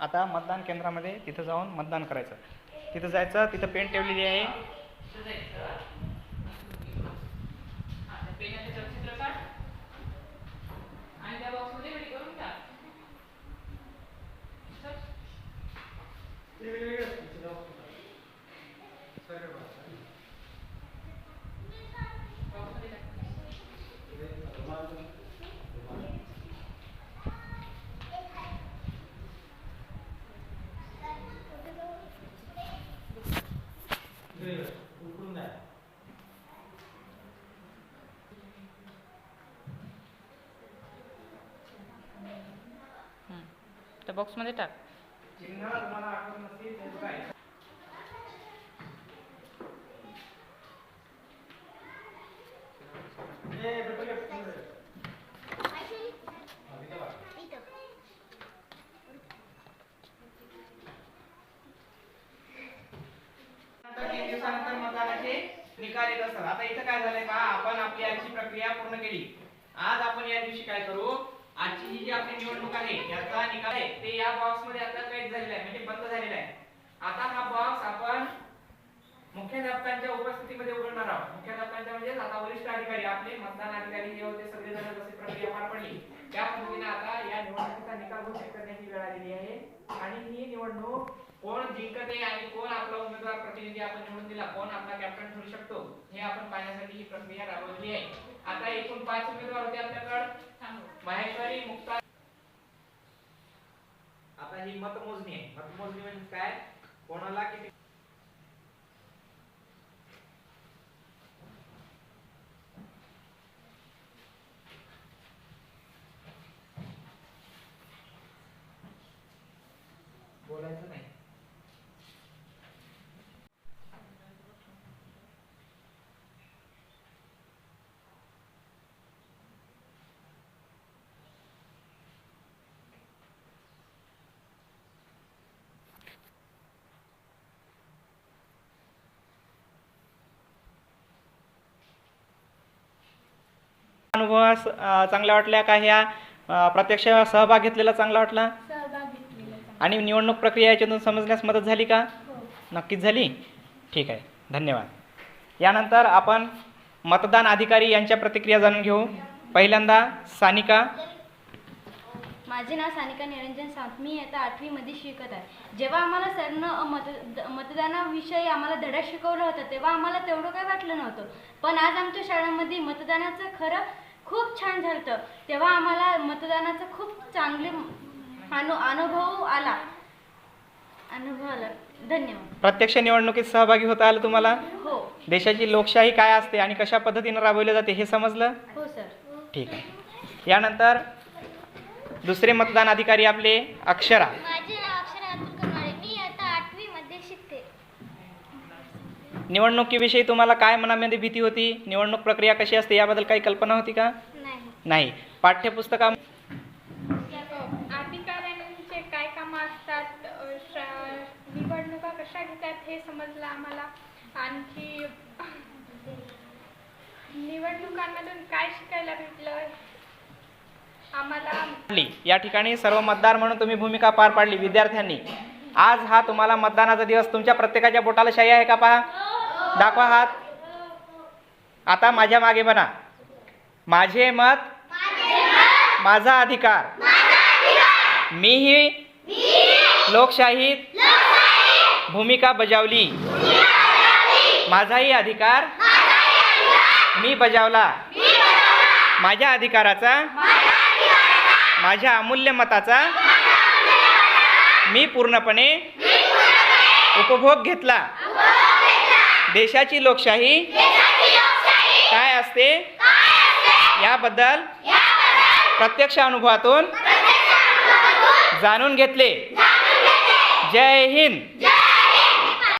आता मतदान केंद्रामध्ये तिथं जाऊन मतदान करायचं. तिथं जायचं तिथं पेन ठेवलेली आहे. त्या बॉक्समध्ये टाक. निकाल येत असतात आता इथं काय झालंय का? आपण आपली आजची प्रक्रिया पूर्ण केली. आज आपण या दिवशी काय करू? आजची ही जी आपली निवडणूक आहे याचा निकाल आहे ते या बॉक्समध्ये आता कैद झालेला आहे म्हणजे बंद झालेला आहे. आता हा बॉक्स आपण मुख्याध्यापकांच्या उपस्थितीमध्ये उघडणार आहोत. मुख्याध्यापकांच्या म्हणजे आता वरिष्ठ अधिकारी आपले मतदान अधिकारी जे होते सगळे जण जशी प्रक्रिया पार पडली त्या पद्धतीने आता या निवडणुकीचा निकाल घोषित करण्याची वेळ आलेली आहे. आणि ही निवडणूक कोण जिंकते आणि कोण आपला उमेदवार प्रतिनिधी आपण निवडून दिला कोण आपला कॅप्टन ठरू शकतो हे आपण पाहण्यासाठी ही प्रक्रिया राबवली आहे. आता एकूण पाच उमेदवार होते आपल्याकडे. ही मतमोजणी आहे. मतमोजणी म्हणजे काय? कोणाला किती चांगल्या वाटल्या का ह्या? प्रत्यक्ष सहभाग घेतलेला चांगला वाटला? सहभाग घेतलेला चांगला. आणि निवडणूक प्रक्रिया याच्यातून समजण्यास मदत झाली का? हो. नक्कीच झाली. ठीक आहे. धन्यवाद. यानंतर आपण मतदान अधिकारी यांच्या प्रतिक्रिया जाणून घेऊ. पहिल्यांदा सानिका. माझे नाव सानिका निरंजन सावंत. मी आता आठवीमध्ये शिकत आहे. जेव्हा आम्हाला सरनं मत मतदानाविषयी आम्हाला धडा शिकवला होता तेव्हा आम्हाला तेवढं काही वाटलं नव्हतं. पण आज आमच्या शाळेमध्ये मतदानाचं खरं खूप छान झालं. तेव्हा आम्हाला मतदानाचा खूप चांगले अनु अनुभव आला. अनुभव आला. धन्यवाद. प्रत्यक्ष निवडणुकीत सहभागी होता आलं तुम्हाला? हो. देशाची लोकशाही काय असते आणि कशा पद्धतीनं राबवली जाते हे समजलं? हो सर. ठीक आहे. यानंतर दुसरे मतदान अधिकारी आपले अक्षरा अतुल करमाळे मी आता आठवीमध्ये शिकते निवडणुकीविषयी तुम्हाला काय मनामध्ये भीती होती? निवडणूक प्रक्रिया कशी असते? याबद्दल काही कल्पना होती का? नाही. नाही. पाठ्यपुस्तका अधिकाऱ्यांचे काय कामं असतात? निवडणुका कशा घेतात हे समजलं आम्हाला? आणखी निवडणुकांमधून काय शिकायला भेटलं? आम्हाला या ठिकाणी सर्व मतदार म्हणून तुम्ही भूमिका पार पाडली. विद्यार्थ्यांनी आज हा तुम्हाला मतदानाचा दिवस तुमच्या प्रत्येकाच्या बोटाला शाही आहे का पहा? दाखवा हात. आता माझ्या मागे बना. माझे मत माझा अधिकार. मीही लोकशाहीत भूमिका बजावली. माझाही अधिकार मी बजावला. माझ्या अधिकाराचा माझ्या अमूल्य मताचा मी पूर्णपणे उपभोग घेतला. देशाची लोकशाही काय असते? याबद्दल प्रत्यक्ष अनुभवातून जाणून घेतले. जय हिंद.